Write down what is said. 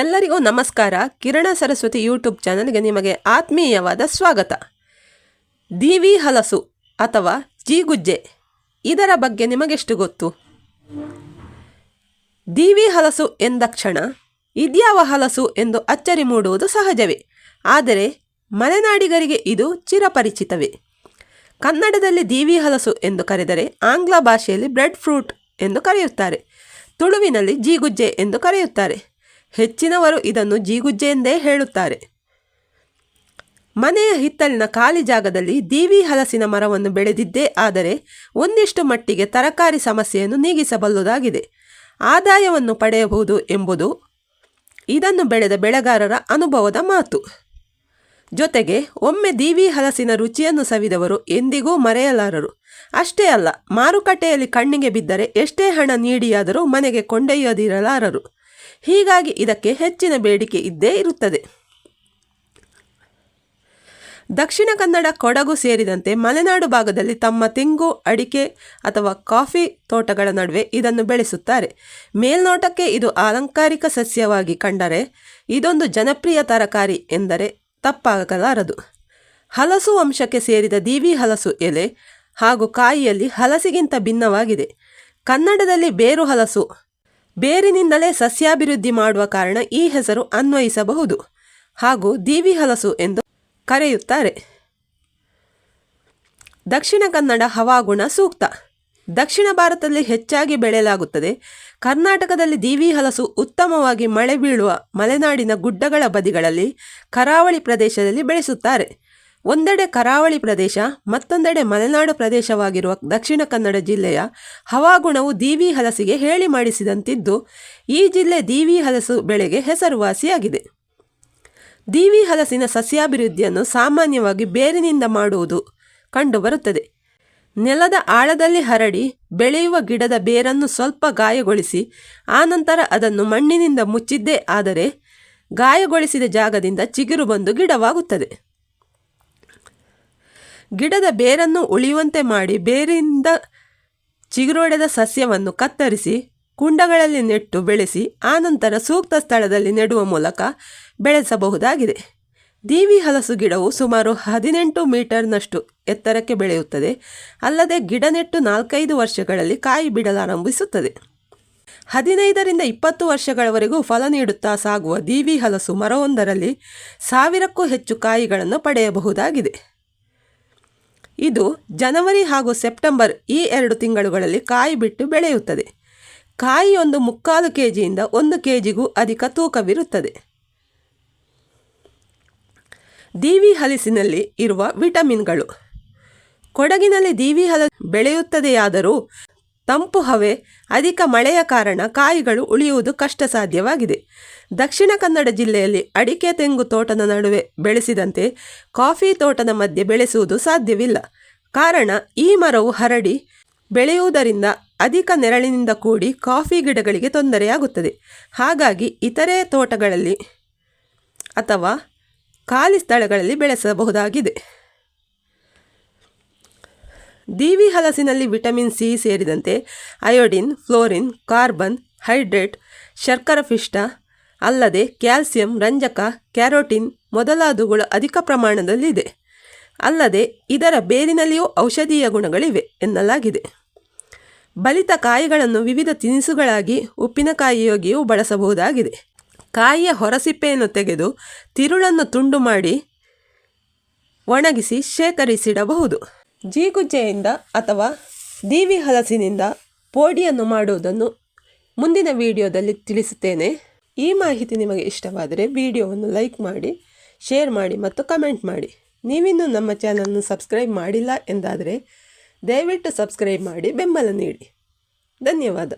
ಎಲ್ಲರಿಗೂ ನಮಸ್ಕಾರ. ಕಿರಣ ಸರಸ್ವತಿ ಯೂಟ್ಯೂಬ್ ಚಾನಲ್ಗೆ ನಿಮಗೆ ಆತ್ಮೀಯವಾದ ಸ್ವಾಗತ. ದೀವಿ ಹಲಸು ಅಥವಾ ಜೀಗುಜ್ಜೆ ಇದರ ಬಗ್ಗೆ ನಿಮಗೆಷ್ಟು ಗೊತ್ತು? ದೀವಿ ಹಲಸು ಎಂದಕ್ಷಣ ಇದ್ಯಾವ ಹಲಸು ಎಂದು ಅಚ್ಚರಿ ಮೂಡುವುದು ಸಹಜವೇ. ಆದರೆ ಮಲೆನಾಡಿಗರಿಗೆ ಇದು ಚಿರಪರಿಚಿತವೇ. ಕನ್ನಡದಲ್ಲಿ ದೀವಿ ಹಲಸು ಎಂದು ಕರೆದರೆ ಆಂಗ್ಲ ಭಾಷೆಯಲ್ಲಿ ಬ್ರೆಡ್ ಫ್ರೂಟ್ ಎಂದು ಕರೆಯುತ್ತಾರೆ. ತುಳುವಿನಲ್ಲಿ ಜೀಗುಜ್ಜೆ ಎಂದು ಕರೆಯುತ್ತಾರೆ. ಹೆಚ್ಚಿನವರು ಇದನ್ನು ಜೀಗುಜ್ಜೆ ಎಂದೇ ಹೇಳುತ್ತಾರೆ. ಮನೆಯ ಹಿತ್ತಲಿನ ಖಾಲಿ ಜಾಗದಲ್ಲಿ ದೀವಿ ಹಲಸಿನ ಮರವನ್ನು ಬೆಳೆದಿದ್ದೇ ಆದರೆ ಒಂದಿಷ್ಟು ಮಟ್ಟಿಗೆ ತರಕಾರಿ ಸಮಸ್ಯೆಯನ್ನು ನೀಗಿಸಬಲ್ಲುದಾಗಿದೆ. ಆದಾಯವನ್ನು ಪಡೆಯಬಹುದು ಎಂಬುದು ಇದನ್ನು ಬೆಳೆದ ಬೆಳೆಗಾರರ ಅನುಭವದ ಮಾತು. ಜೊತೆಗೆ ಒಮ್ಮೆ ದೀವಿ ಹಲಸಿನ ರುಚಿಯನ್ನು ಸವಿದವರು ಎಂದಿಗೂ ಮರೆಯಲಾರರು. ಅಷ್ಟೇ ಅಲ್ಲ, ಮಾರುಕಟ್ಟೆಯಲ್ಲಿ ಕಣ್ಣಿಗೆ ಬಿದ್ದರೆ ಎಷ್ಟೇ ಹಣ ನೀಡಿಯಾದರೂ ಮನೆಗೆ ಕೊಂಡೊಯ್ಯದಿರಲಾರರು. ಹೀಗಾಗಿ ಇದಕ್ಕೆ ಹೆಚ್ಚಿನ ಬೇಡಿಕೆ ಇದ್ದೇ ಇರುತ್ತದೆ. ದಕ್ಷಿಣ ಕನ್ನಡ ಕೊಡಗು ಸೇರಿದಂತೆ ಮಲೆನಾಡು ಭಾಗದಲ್ಲಿ ತಮ್ಮ ತೆಂಗು, ಅಡಿಕೆ ಅಥವಾ ಕಾಫಿ ತೋಟಗಳ ನಡುವೆ ಇದನ್ನು ಬೆಳೆಸುತ್ತಾರೆ. ಮೇಲ್ನೋಟಕ್ಕೆ ಇದು ಅಲಂಕಾರಿಕ ಸಸ್ಯವಾಗಿ ಕಂಡರೆ ಇದೊಂದು ಜನಪ್ರಿಯ ತರಕಾರಿ ಎಂದರೆ ತಪ್ಪಾಗಲಾರದು. ಹಲಸು ವಂಶಕ್ಕೆ ಸೇರಿದ ದೀವಿ ಹಲಸು ಎಲೆ ಹಾಗೂ ಕಾಯಿಯಲ್ಲಿ ಹಲಸಿಗಿಂತ ಭಿನ್ನವಾಗಿದೆ. ಕನ್ನಡದಲ್ಲಿ ಬೇರು ಹಲಸು ಬೇರಿನಿಂದಲೇ ಸಸ್ಯಾಭಿವೃದ್ಧಿ ಮಾಡುವ ಕಾರಣ ಈ ಹೆಸರು ಅನ್ವಯಿಸಬಹುದು ಹಾಗೂ ದೀವಿ ಹಲಸು ಎಂದು ಕರೆಯುತ್ತಾರೆ. ದಕ್ಷಿಣ ಕನ್ನಡ ಹವಾಗುಣ ಸೂಕ್ತ. ದಕ್ಷಿಣ ಭಾರತದಲ್ಲಿ ಹೆಚ್ಚಾಗಿ ಬೆಳೆಯಲಾಗುತ್ತದೆ. ಕರ್ನಾಟಕದಲ್ಲಿ ದೀವಿ ಹಲಸು ಉತ್ತಮವಾಗಿ ಮಳೆ ಬೀಳುವ ಮಲೆನಾಡಿನ ಗುಡ್ಡಗಳ ಬದಿಗಳಲ್ಲಿ ಕರಾವಳಿ ಪ್ರದೇಶದಲ್ಲಿ ಬೆಳೆಸುತ್ತಾರೆ. ಒಂದೆಡೆ ಕರಾವಳಿ ಪ್ರದೇಶ, ಮತ್ತೊಂದೆಡೆ ಮಲೆನಾಡು ಪ್ರದೇಶವಾಗಿರುವ ದಕ್ಷಿಣ ಕನ್ನಡ ಜಿಲ್ಲೆಯ ಹವಾಗುಣವು ದೀವಿ ಹಲಸಿಗೆ ಹೇಳಿ ಮಾಡಿಸಿದಂತಿದ್ದು, ಈ ಜಿಲ್ಲೆ ದೀವಿ ಹಲಸು ಬೆಳೆಗೆ ಹೆಸರುವಾಸಿಯಾಗಿದೆ. ದೀವಿ ಹಲಸಿನ ಸಸ್ಯಾಭಿವೃದ್ಧಿಯನ್ನು ಸಾಮಾನ್ಯವಾಗಿ ಬೇರಿನಿಂದ ಮಾಡುವುದು ಕಂಡುಬರುತ್ತದೆ. ನೆಲದ ಆಳದಲ್ಲಿ ಹರಡಿ ಬೆಳೆಯುವ ಗಿಡದ ಬೇರನ್ನು ಸ್ವಲ್ಪ ಗಾಯಗೊಳಿಸಿ, ಆನಂತರ ಅದನ್ನು ಮಣ್ಣಿನಿಂದ ಮುಚ್ಚಿದ್ದೇ ಆದರೆ ಗಾಯಗೊಳಿಸಿದ ಜಾಗದಿಂದ ಚಿಗುರು ಬಂದು ಗಿಡವಾಗುತ್ತದೆ. ಗಿಡದ ಬೇರನ್ನು ಉಳಿಯುವಂತೆ ಮಾಡಿ ಬೇರಿಂದ ಚಿಗುರೊಡೆದ ಸಸ್ಯವನ್ನು ಕತ್ತರಿಸಿ, ಕುಂಡಗಳಲ್ಲಿ ನೆಟ್ಟು ಬೆಳೆಸಿ, ಆನಂತರ ಸೂಕ್ತ ಸ್ಥಳದಲ್ಲಿ ನೆಡುವ ಮೂಲಕ ಬೆಳೆಸಬಹುದಾಗಿದೆ. ದೀವಿ ಹಲಸು ಗಿಡವು ಸುಮಾರು ಹದಿನೆಂಟು ಮೀಟರ್ನಷ್ಟು ಎತ್ತರಕ್ಕೆ ಬೆಳೆಯುತ್ತದೆ. ಅಲ್ಲದೆ ಗಿಡ ನೆಟ್ಟು ನಾಲ್ಕೈದು ವರ್ಷಗಳಲ್ಲಿ ಕಾಯಿ ಬಿಡಲಾರಂಭಿಸುತ್ತದೆ. ಹದಿನೈದರಿಂದ ಇಪ್ಪತ್ತು ವರ್ಷಗಳವರೆಗೂ ಫಲ ನೀಡುತ್ತಾ ಸಾಗುವ ದೀವಿ ಹಲಸು ಮರವೊಂದರಲ್ಲಿ ಸಾವಿರಕ್ಕೂ ಹೆಚ್ಚು ಕಾಯಿಗಳನ್ನು ಪಡೆಯಬಹುದಾಗಿದೆ. ಇದು ಜನವರಿ ಹಾಗೂ ಸೆಪ್ಟೆಂಬರ್ ಈ ಎರಡು ತಿಂಗಳುಗಳಲ್ಲಿ ಕಾಯಿ ಬಿಟ್ಟು ಬೆಳೆಯುತ್ತದೆ. ಕಾಯಿ ಒಂದು ಮುಕ್ಕಾಲು ಕೆ ಜಿಯಿಂದ ಒಂದು ಕೆ ಜಿಗೂ ಅಧಿಕ ತೂಕವಿರುತ್ತದೆ. ದೀವಿ ಹಲಸಿನಲ್ಲಿ ಇರುವ ವಿಟಮಿನ್ಗಳು. ಕೊಡಗಿನಲ್ಲಿ ದೀವಿ ಹಲಸು ಬೆಳೆಯುತ್ತದೆಯಾದರೂ ತಂಪು ಹವೆ, ಅಧಿಕ ಮಳೆಯ ಕಾರಣ ಕಾಯಿಗಳು ಉಳಿಯುವುದು ಕಷ್ಟ ಸಾಧ್ಯವಾಗಿದೆ ದಕ್ಷಿಣ ಕನ್ನಡ ಜಿಲ್ಲೆಯಲ್ಲಿ ಅಡಿಕೆ ತೆಂಗು ತೋಟದ ನಡುವೆ ಬೆಳೆಸಿದಂತೆ ಕಾಫಿ ತೋಟದ ಮಧ್ಯೆ ಬೆಳೆಸುವುದು ಸಾಧ್ಯವಿಲ್ಲ. ಕಾರಣ, ಈ ಮರವು ಹರಡಿ ಬೆಳೆಯುವುದರಿಂದ ಅಧಿಕ ನೆರಳಿನಿಂದ ಕೂಡಿ ಕಾಫಿ ಗಿಡಗಳಿಗೆ ತೊಂದರೆಯಾಗುತ್ತದೆ. ಹಾಗಾಗಿ ಇತರೆ ತೋಟಗಳಲ್ಲಿ ಅಥವಾ ಖಾಲಿ ಸ್ಥಳಗಳಲ್ಲಿ ಬೆಳೆಸಬಹುದಾಗಿದೆ. ದೀವಿ ಹಲಸಿನಲ್ಲಿ ವಿಟಮಿನ್ ಸಿ ಸೇರಿದಂತೆ ಅಯೋಡಿನ್, ಫ್ಲೋರಿನ್, ಕಾರ್ಬನ್, ಹೈಡ್ರೇಟ್ ಶರ್ಕರ ಪಿಷ್ಟ ಅಲ್ಲದೆ ಕ್ಯಾಲ್ಸಿಯಂ, ರಂಜಕ, ಕ್ಯಾರೋಟಿನ್ ಮೊದಲಾದವುಗಳು ಅಧಿಕ ಪ್ರಮಾಣದಲ್ಲಿದೆ. ಅಲ್ಲದೆ ಇದರ ಬೇರಿನಲ್ಲಿಯೂ ಔಷಧೀಯ ಗುಣಗಳಿವೆ ಎನ್ನಲಾಗಿದೆ. ಬಲಿತ ಕಾಯಿಗಳನ್ನು ವಿವಿಧ ತಿನಿಸುಗಳಾಗಿ ಉಪ್ಪಿನಕಾಯಿಯೋಗಿಯೂ ಬಳಸಬಹುದಾಗಿದೆ. ಕಾಯಿಯ ಹೊರಸಿಪ್ಪೆಯನ್ನು ತೆಗೆದು ತಿರುಳನ್ನು ತುಂಡು ಮಾಡಿ ಒಣಗಿಸಿ ಶೇಖರಿಸಿಡಬಹುದು. ಜೀಗುಜ್ಜೆಯಿಂದ ಅಥವಾ ದೀವಿ ಹಲಸಿನಿಂದ ಪೋಡಿಯನ್ನು ಮಾಡುವುದನ್ನು ಮುಂದಿನ ವಿಡಿಯೋದಲ್ಲಿ ತಿಳಿಸುತ್ತೇನೆ. ಈ ಮಾಹಿತಿ ನಿಮಗೆ ಇಷ್ಟವಾದರೆ ವಿಡಿಯೋವನ್ನು ಲೈಕ್ ಮಾಡಿ, ಶೇರ್ ಮಾಡಿ ಮತ್ತು ಕಮೆಂಟ್ ಮಾಡಿ. ನೀವಿನ್ನೂ ನಮ್ಮ ಚಾನಲನ್ನು ಸಬ್ಸ್ಕ್ರೈಬ್ ಮಾಡಿಲ್ಲ ಎಂದಾದರೆ ದಯವಿಟ್ಟು ಸಬ್ಸ್ಕ್ರೈಬ್ ಮಾಡಿ ಬೆಂಬಲ ನೀಡಿ. ಧನ್ಯವಾದ.